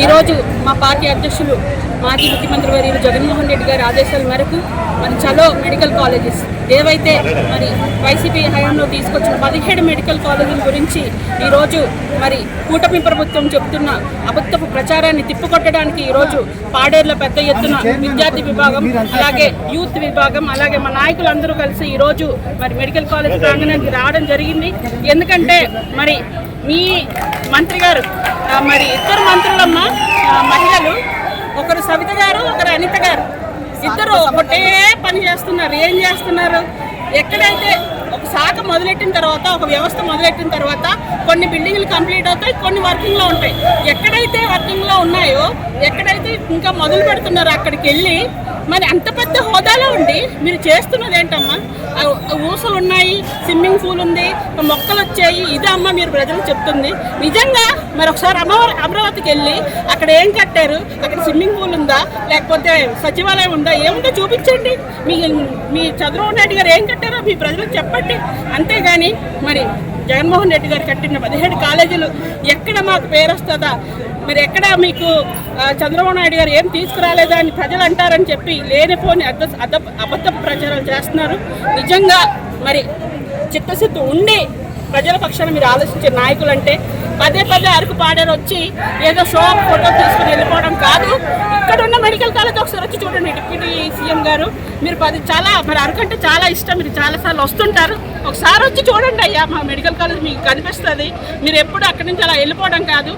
ఈరోజు మా పార్టీ అధ్యక్షులు మాజీ ముఖ్యమంత్రి వర్యులు జగన్మోహన్ రెడ్డి గారి ఆదేశాల మేరకు మరి చలో మెడికల్ కాలేజెస్ ఏవైతే మరి వైసీపీ హయాంలో తీసుకొచ్చిన పదిహేడు మెడికల్ కాలేజీల గురించి ఈరోజు మరి కూటమి ప్రభుత్వం చెబుతున్న అబద్ధపు ప్రచారాన్ని తిప్పుకొట్టడానికి ఈరోజు పాడేరులో పెద్ద ఎత్తున విద్యార్థి విభాగం అలాగే యూత్ విభాగం అలాగే మా నాయకులందరూ కలిసి ఈరోజు మరి మెడికల్ కాలేజ్ ప్రాంగణానికి రావడం జరిగింది. ఎందుకంటే మరి మీ మంత్రి గారు మరి ఇద్దరు మంత్రులమ్మ మహిళలు ఒకరు సవిత గారు ఒకరు అనిత గారు. ఇద్దరు ఒకటే పని చేస్తున్నారు. ఏం చేస్తున్నారు? ఎక్కడైతే ఒక శాఖ మొదలెట్టిన తర్వాత ఒక వ్యవస్థ మొదలెట్టిన తర్వాత కొన్ని బిల్డింగ్లు కంప్లీట్ అవుతాయి కొన్ని వర్కింగ్లో ఉంటాయి. ఎక్కడైతే వర్కింగ్లో ఉన్నాయో ఎక్కడ ఇంకా మొదలు పెడుతున్నారు అక్కడికి వెళ్ళి. మరి అంత పెద్ద హోదాలో ఉండి మీరు చేస్తున్నది ఏంటమ్మా? ఊసలు ఉన్నాయి స్విమ్మింగ్ పూల్ ఉంది మొక్కలు వచ్చాయి. ఇదే అమ్మ మీరు ప్రజలకు చెప్తుంది. నిజంగా మరి ఒకసారి అమ్మవారి అమరావతికి వెళ్ళి అక్కడ ఏం కట్టారు? అక్కడ స్విమ్మింగ్ పూల్ ఉందా? లేకపోతే సచివాలయం ఉందా? ఏముందో చూపించండి. మీ మీ చంద్రబాబు నాయుడు గారు ఏం కట్టారో మీ ప్రజలకు చెప్పండి. అంతేగాని మరి జగన్మోహన్ రెడ్డి గారు కట్టిన పదిహేడు కాలేజీలు ఎక్కడ మాకు పేరు వస్తుందా? మరి ఎక్కడ మీకు చంద్రబాబు నాయుడు గారు ఏం తీసుకురాలేదా అని ప్రజలు అంటారని చెప్పి లేనిపోని అద్ద అద్ద అబద్ధ ప్రచారాలు చేస్తున్నారు. నిజంగా మరి చిత్తశుద్ధి ఉండి ప్రజల పక్షాన మీరు ఆలోచించే నాయకులు అంటే పదే పదే అరకు పాడారు వచ్చి ఏదో షో ఫోటో తీసుకుని వెళ్ళిపోవడం కాదు. ఇక్కడ ఉన్న మెడికల్ కాలేజ్ ఒకసారి వచ్చి చూడండి డిప్యూటీ సీఎం గారు. మీరు పది చాలా మరి అరకు అంటే చాలా ఇష్టం. మీరు చాలాసార్లు వస్తుంటారు. ఒకసారి వచ్చి చూడండి అయ్యా మా మెడికల్ కాలేజ్ మీకు కనిపిస్తుంది. మీరు ఎప్పుడు అక్కడి నుంచి అలా వెళ్ళిపోవడం కాదు.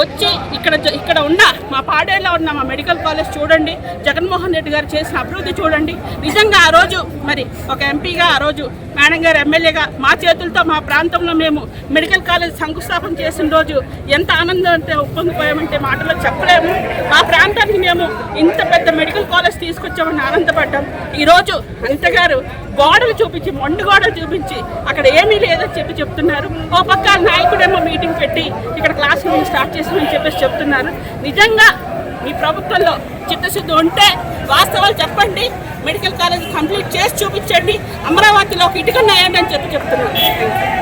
వచ్చి ఇక్కడ ఇక్కడ ఉన్న మా పాడేలో ఉన్న మా మెడికల్ కాలేజ్ చూడండి. జగన్మోహన్ రెడ్డి గారు చేసిన అభివృద్ధి చూడండి. నిజంగా ఆ రోజు మరి ఒక ఎంపీగా ఆ రోజు మేడం గారు ఎమ్మెల్యేగా మా చేతులతో మా ప్రాంతంలో మేము మెడికల్ కాలేజ్ శంకుస్థాపన చేసిన రోజు ఎంత ఆనందం అంటే ఉప్పొంగిపోయామంటే మాటలో చెప్పలేము. మా ప్రాంతం ప్రాంతానికి మేము ఇంత పెద్ద మెడికల్ కాలేజ్ తీసుకొచ్చామని ఆనందపడ్డాం. ఈరోజు అనిత గారు గోడలు చూపించి మొండు గోడలు చూపించి అక్కడ ఏమీ లేదని చెప్పి చెప్తున్నారు. ఓ పక్క నాయకుడేమో మీటింగ్ పెట్టి ఇక్కడ క్లాస్ రూమ్ స్టార్ట్ చేసామని చెప్పేసి చెప్తున్నారు. నిజంగా మీ ప్రభుత్వంలో చిత్తశుద్ధి ఉంటే వాస్తవాలు చెప్పండి మెడికల్ కాలేజ్ కంప్లీట్ చేసి చూపించండి అమరావతిలో ఒక ఇటుక అని చెప్పి చెప్తున్నాను